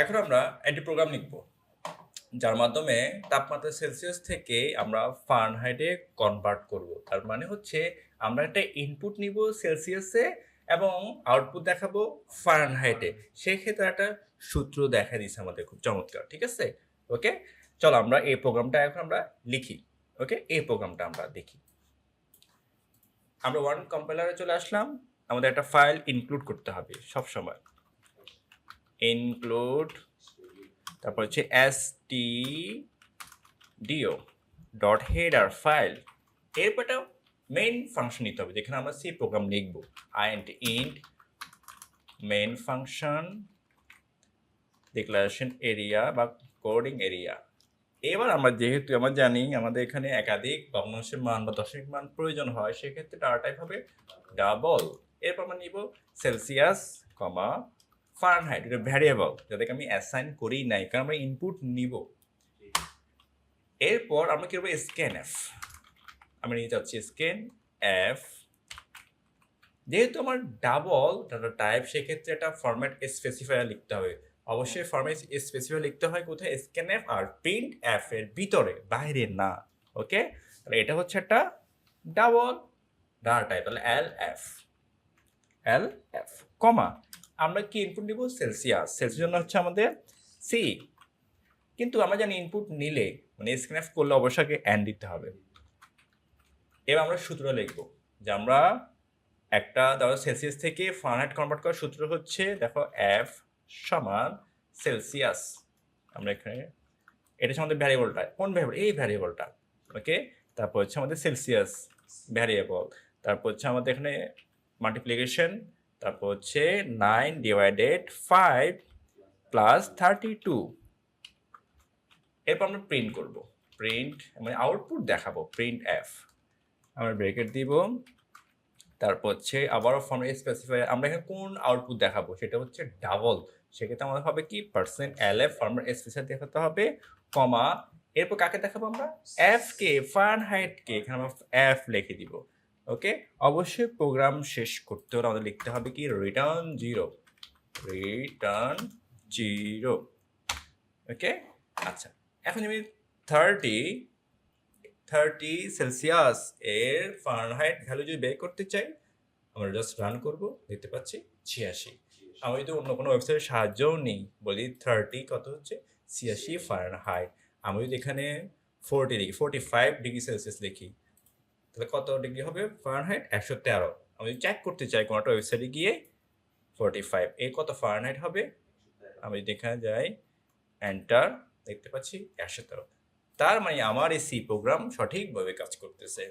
এখন আমরা একটি প্রোগ্রাম লিখব, যার মাধ্যমে তাপমাত্রা সেলসিয়াস থেকে আমরা ফারেনহাইটে কনভার্ট করব। তার মানে হচ্ছে আমরা একটা ইনপুট নিব সেলসিয়াসে এবং আউটপুট দেখাবো ফারেনহাইটে সেক্ষেত্রে একটা সূত্র দেখা দিচ্ছে আমাদের খুব চমৎকার, ঠিক আছে? ওকে চলো আমরা এই প্রোগ্রামটা এখন আমরা লিখি। ওকে এই প্রোগ্রামটা আমরা দেখি। আমরা ওয়ান কম্পাইলারে চলে আসলাম। আমাদের একটা ফাইল ইনক্লুড করতে হবে সব সময় ইনক্লুড তারপর হচ্ছে S T D O dot header file এরপরটা মেইন ফাংশন নিতে হবে, যেখানে আমরা সি প্রোগ্রাম লিখব। আইন্ট int main function declaration area বা কোডিং এরিয়া এবার আমরা যেহেতু, আমরা জানি আমাদের এখানে একাধিক ভগ্নাংশের মান বা দশমিক মান প্রয়োজন হয়, সেক্ষেত্রে টাইপ হবে ডাবল এরপর আমরা নিব সেলসিয়াস কমা ফারেনহাইট এটা ভ্যারিয়েবল যাদেরকে আমি অ্যাসাইন করি নাই, কারণ আমরা ইনপুট নিব। এরপর আমরা কি করব? স্ক্যান এফ আমি নিয়ে যাচ্ছি স্ক্যান এফ যেহেতু আমার ডাবল ডাটা টাইপ সেক্ষেত্রে একটা ফরম্যাট স্পেসিফায়ার লিখতে হবে। অবশ্যই ফরম্যাট স্পেসিফাই লিখতে হয় কোথায়? স্ক্যান এফ আর প্রিন্ট এফ এর ভিতরে, বাইরে না। ওকে? তাহলে এটা হচ্ছে একটা ডাবল ডাটা টাইপ তাহলে এল এফ এল এফ কমা। আমরা কি ইনপুট নিব? সেলসিয়াস সেলসিয়াস জন্য হচ্ছে আমাদের সি কিন্তু আমরা জানি ইনপুট নিলে মানে স্ক্যান করলে অবশ্যই অ্যান্ড দিতে হবে। এবার আমরা সূত্র লিখব, যে আমরা একটা, ধরো সেলসিয়াস থেকে ফারেনহাইট কনভার্ট করার সূত্র হচ্ছে, দেখো এফ সমান সেলসিয়াস আমরা এখানে, এটা হচ্ছে আমাদের ভ্যারিয়েবলটা কোন ভ্যারিয়েবল এই ভ্যারিয়েবলটা ওকে তারপর হচ্ছে আমাদের সেলসিয়াস ভ্যারিয়েবল তারপর হচ্ছে আমাদের এখানে মাল্টিপ্লিকেশন তারপর হচ্ছে nine divided five plus thirty two এরপর আমরা প্রিন্ট করব। প্রিন্ট মানে আউটপুট দেখাবো প্রিন্ট এফ আমরা ব্রেকেট দিব। তারপর হচ্ছে আবারও ফর্মে স্পেসিফাই আমরা এখানে কোন আউটপুট দেখাবো? সেটা হচ্ছে ডাবল সেক্ষেত্রে আমাদের হবে কি? পার্সেন্ট এল এফ ফর্মের স্পেশাল দেখাতে হবে কমা এরপর কাকে দেখাবো আমরা? এফ কে ফান হাইট কে এখানে আমরা এফ লিখে দিব। ওকে? অবশ্যই প্রোগ্রাম শেষ করতে হলে আমাদের লিখতে হবে কি? Return zero return zero okay? আচ্ছা এখন আমি থার্টি থার্টি সেলসিয়াস এর ফারেনহাইট ভ্যালু যদি বের করতে চাই, আমরা জাস্ট রান করব, দেখতে পাচ্ছি ছিয়াশি। আমি যদি অন্য কোনো ওয়েবসাইটের সাহায্যও নিই, বলি থার্টি কত হচ্ছে? ছিয়াশি ফারেনহাইট আমি যদি এখানে ফোরটি লিখি ফোরটি ফাইভ ডিগ্রি সেলসিয়াস লিখি তাহলে কত ডিগ্রি হবে? ফারেনহাইট একশো তেরো। আমি যদি চেক করতে চাই কোনো একটা ওয়েবসাইটে গিয়ে ফোরটি ফাইভ এ কত ফারেনহাইট হবে? আমি যদি এখানে যাই এন্টার দেখতে পাচ্ছি একশো তেরো। তার মানে আমার এই সি প্রোগ্রাম সঠিকভাবে কাজ করতেছে।